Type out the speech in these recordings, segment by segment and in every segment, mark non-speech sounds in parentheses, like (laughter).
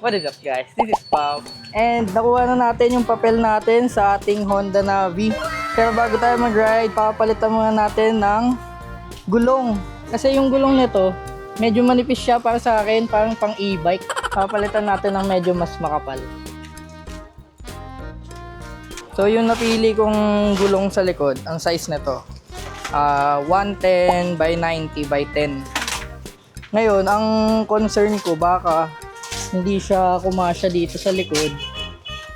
What is up guys? This is Pao. And nakuha na natin yung papel natin sa ating Honda Navi. Pero bago tayo mag-ride, papalitan muna natin ng gulong. Kasi yung gulong nito, medyo manipis siya para sa akin, parang pang e-bike. Papalitan natin ng medyo mas makapal. So yung napili kong gulong sa likod, ang size nito, ah 110 by 90 by 10. Ngayon, ang concern ko baka hindi siya kumasya dito sa likod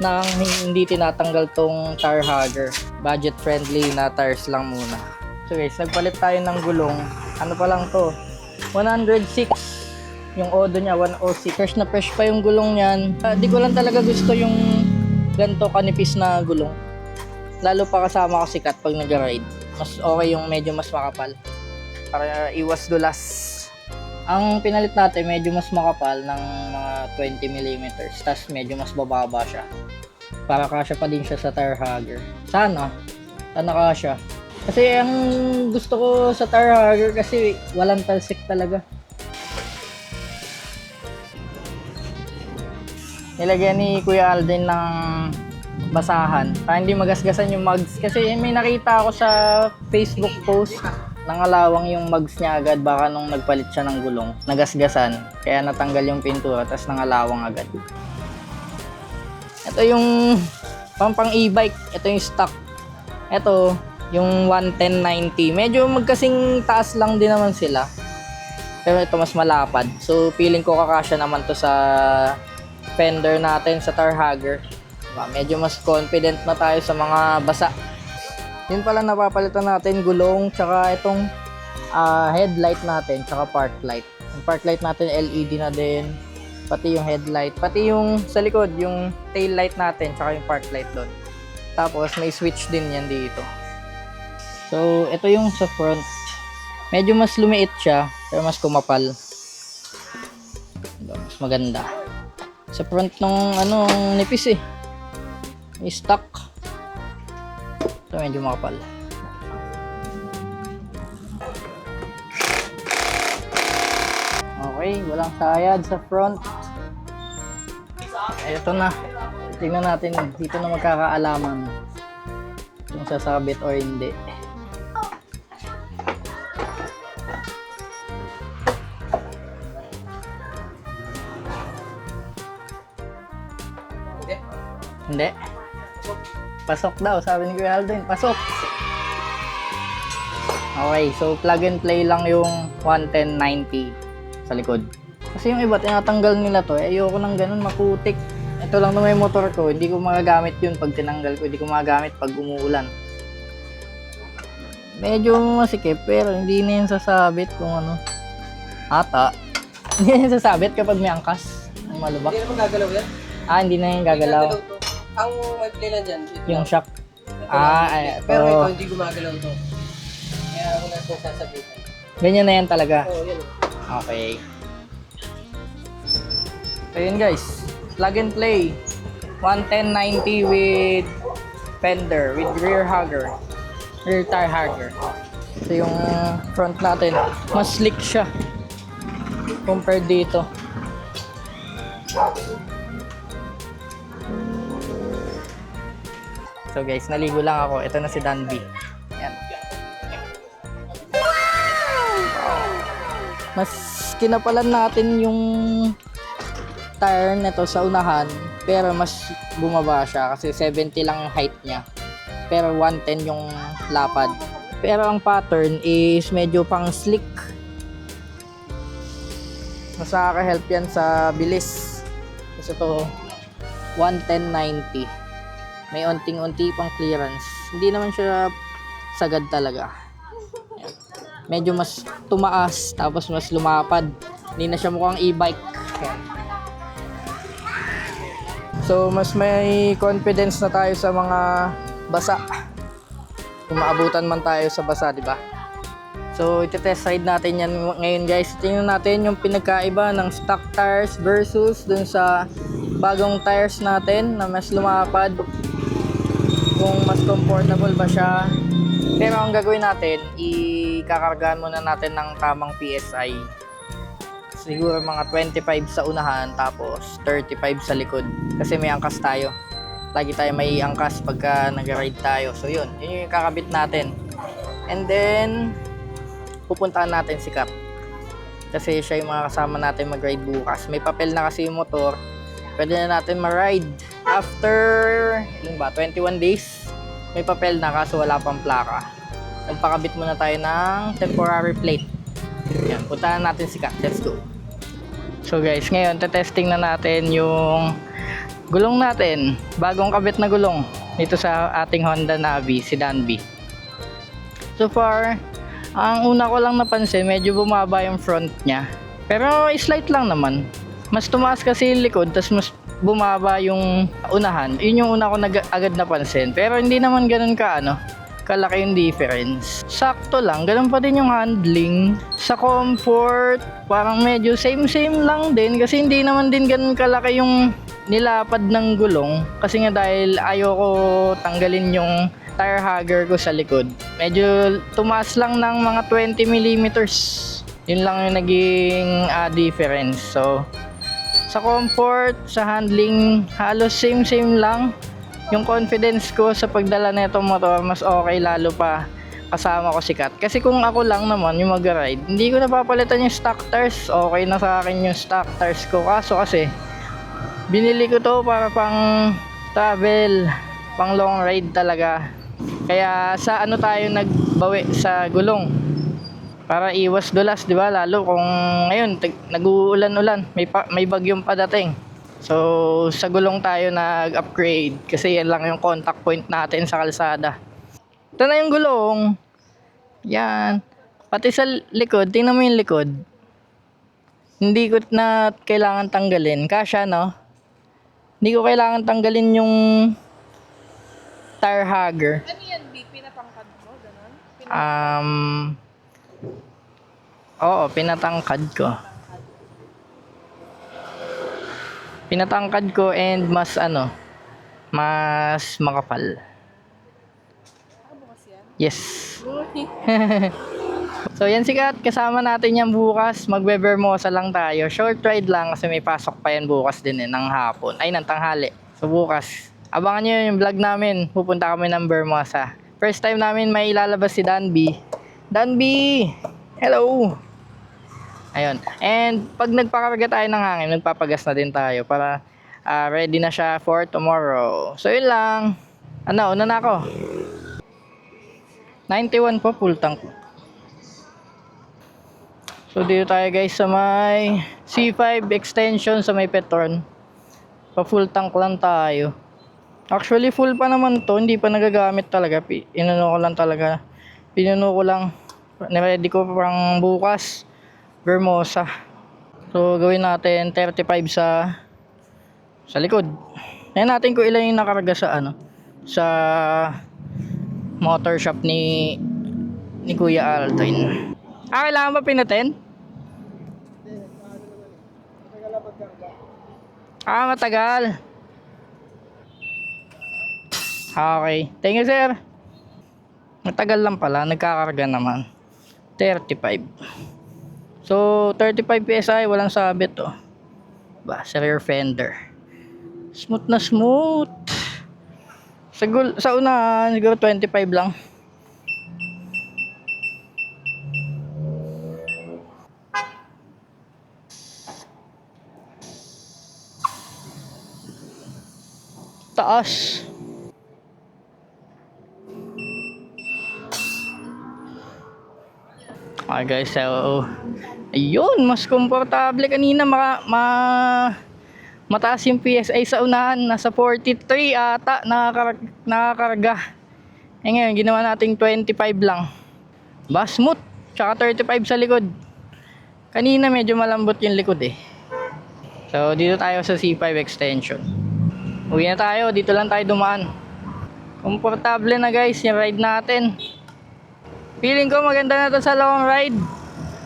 nang hindi tinatanggal tong tire hugger. Budget friendly na tires lang muna. So guys, nagpalit tayo ng gulong. Ano pa lang to? 106 yung odo niya 106 fresh na fresh pa yung gulong niyan Ah, di ko lang talaga gusto yung ganito kanipis na gulong lalo pa kasama ko si Kat pag nag-ride mas okay yung medyo mas makapal para iwas dulas ang pinalit natin medyo mas makapal ng mga 20 mm tapos medyo mas bababa siya. Para kasya pa din siya sa tire hugger. Sana. Sana kasya. Kasi ang gusto ko sa tire hugger kasi walang talsik talaga. Nilagyan ni Kuya Alden ng basahan. Para hindi magasgasan yung mugs. Kasi may nakita ako sa Facebook post nangalawang yung mugs niya agad baka nung nagpalit siya ng gulong nagasgasan. Kaya natanggal yung pintura tapos nangalawang agad. Ito yung pampang e-bike. Ito yung stock. Ito yung 11090 medyo magkasing taas lang din naman sila. Pero ito mas malapad. So feeling ko kakasya naman to sa fender natin sa tar hugger. Diba? Medyo mas confident na tayo sa mga basa. Yun pala napapalitan natin gulong tsaka itong ah, headlight natin tsaka park light. Yung park light natin LED na din. Pati yung headlight, pati yung sa likod, yung tail light natin tsaka yung park light doon. Tapos may switch din yan dito. So, ito yung sa front. Medyo mas lumiit siya, pero mas kumapal. Mas maganda sa front nung ano nipis eh may stock ito medyo makapal okay walang sayad sa front ito na tingnan natin dito na magkakaalaman kung sasabit or hindi Hindi. Hindi. Pasok daw, sabi ni Kuya Alden. Pasok. Okay, so plug and play lang yung 11090 sa likod. Kasi yung iba, tinatanggal nila to. Eh, ayoko nang ganun, makutik. Ito lang naman yung motor ko. Hindi ko magagamit yun pag tinanggal ko. Hindi ko magagamit pag umuulan. Medyo masikip, pero hindi na yun sasabit kung ano. Ata. Hindi na yun sasabit kapag may angkas. Ang malubak. Hindi naman gagalaw yan. Ah, hindi na yung gagalaw. Hindi. Ang may play lang dyan. ito Yung shock. Ito Ah, lang. ay, Pero ito hindi gumagalaw to. Kaya ako na ito sasabihin. Ganyan na yan talaga. Oo, yun. Okay. So yun guys. Plug and play. 11090 with fender, with rear hugger. Rear tire hugger. So yung front natin, mas slick siya. Compared dito. So guys, naligo lang ako. Ito na si Danby. Yan. mas kinapalan natin yung tire nito sa unahan pero mas bumaba siya kasi 70 lang yung height niya pero 110 yung lapad pero ang pattern is medyo pang slick mas nakaka-help yan sa bilis kasi ito 11090 may unting-unti pang clearance. Hindi naman siya sagad talaga. Medyo mas tumaas tapos mas lumapad. Hindi na siya mukhang e-bike. So mas may confidence na tayo sa mga basa. Kung man tayo sa basa di ba? So iti-test ride natin yan ngayon guys. Tingnan natin yung pinagkaiba ng stock tires versus dun sa bagong tires natin na mas lumapad kung mas comfortable ba siya pero ang gagawin natin, ikakargahan muna natin ng tamang PSI siguro mga 25 sa unahan, tapos 35 sa likod. Kasi may angkas tayo. Lagi tayo may angkas pagka nag-ride tayo. So yun, yun yung kakabit natin. And then, pupuntahan natin si Cap. Kasi siya yung mga kasama natin mag-ride bukas. May papel na kasi yung motor. Pwede na natin ma-ride. After, yun ba, 21 days, may papel na kaso wala pang plaka. Nagpakabit muna tayo ng temporary plate. Yan, puntahan natin si Kat. Let's go. So guys, ngayon, testing na natin yung gulong natin. Bagong kabit na gulong dito sa ating Honda Navi, si Danby. So far, ang una ko lang napansin, medyo bumaba yung front niya. Pero slight lang naman. Mas tumaas kasi yung likod, tapos mas bumaba yung unahan. Yun yung una ko nag agad napansin. Pero hindi naman ganun ka ano, kalaki yung difference. Sakto lang, ganun pa din yung handling. Sa comfort, parang medyo same-same lang din kasi hindi naman din ganun kalaki yung nilapad ng gulong. Kasi nga dahil ayoko tanggalin yung tire hugger ko sa likod. Medyo tumaas lang ng mga 20 millimeters. Yun lang yung naging ah, difference. So, sa comfort, sa handling, halos same-same lang. Yung confidence ko sa pagdala na itong motor, mas okay lalo pa kasama ko si Kat. Kasi kung ako lang naman yung mag-ride, hindi ko napapalitan yung stock tires. Okay na sa akin yung stock tires ko. Kaso kasi, binili ko to para pang travel, pang long ride talaga. Kaya sa ano tayo nagbawi sa gulong para iwas dulas, 'di ba? Lalo kung ngayon nag-uulan-ulan, may pa, may bagyong padating. So, sa gulong tayo nag-upgrade kasi yan lang yung contact point natin sa kalsada. Ito na yung gulong. Yan. Pati sa likod, tingnan mo yung likod. Hindi ko na kailangan tanggalin. Kasya, no? Hindi ko kailangan tanggalin yung tire hugger. Ano yan, B? Pinapangkad mo? Ganon? Pin- Um, oo, pinatangkad ko. Pinatangkad ko and mas ano, mas makapal. Yes. (laughs) So yan sikat, kasama natin yan bukas. Magbe-Vermosa lang tayo. Short ride lang kasi may pasok pa yan bukas din eh, ng hapon. Ay, ng tanghali. So bukas, abangan nyo yung vlog namin. Pupunta kami ng Vermosa. First time namin may ilalabas si Danby. Danby! Hello! Ayun. And pag nagpakarga tayo ng hangin, nagpapagas na din tayo para ah, ready na siya for tomorrow. So yun lang. Ano, una na ako. 91 po, full tank. So dito tayo guys sa may C5 extension sa may Petron. Pa full tank lang tayo. Actually full pa naman to, hindi pa nagagamit talaga. Inano ko lang talaga. Pinuno ko lang. Niready ko pang bukas. Vermosa. So gawin natin 35 sa sa likod. Ngayon natin kung ilan yung nakarga sa ano sa motor shop ni ni Kuya Altoin. Ah, kailangan ba pinatin? Ah, matagal. Ah, Okay. Thank you, sir. Matagal lang pala. Nagkakarga naman. 35. So, 35 PSI. Walang sabit, oh. Ba, sa rear fender. Smooth na smooth. Sa, gul- sa una, siguro 25 lang. Taas. Okay guys, so ayun, mas komportable kanina maka, ma mataas yung PSI sa unahan, nasa 43 ata nakakarag, nakakarga. Eh ngayon, ginawa nating 25 lang. Ba, smooth. Tsaka 35 sa likod. Kanina medyo malambot yung likod eh. So, dito tayo sa C5 extension. Uwi na tayo, dito lang tayo dumaan. Komportable na guys, yung ride natin. Feeling ko maganda na to sa long ride.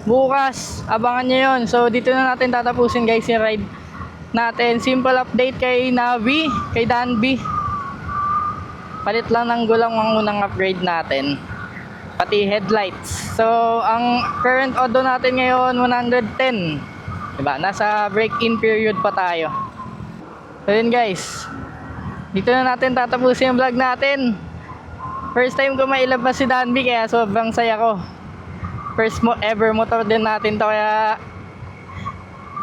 Bukas, abangan nyo yun. So, dito na natin tatapusin guys yung ride natin. Simple update kay Navi, kay Danby. Palit lang ng gulang ang unang upgrade natin. Pati headlights. So, ang current odo natin ngayon, 110. Diba? Nasa break-in period pa tayo. So yun guys. Dito na natin tatapusin yung vlog natin. First time ko mailabas si Danby kaya sobrang saya ko. First mo ever motor din natin to kaya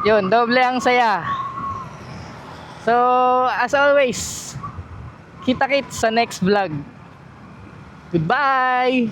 yun, doble ang saya. So, as always, kita-kits sa next vlog. Goodbye!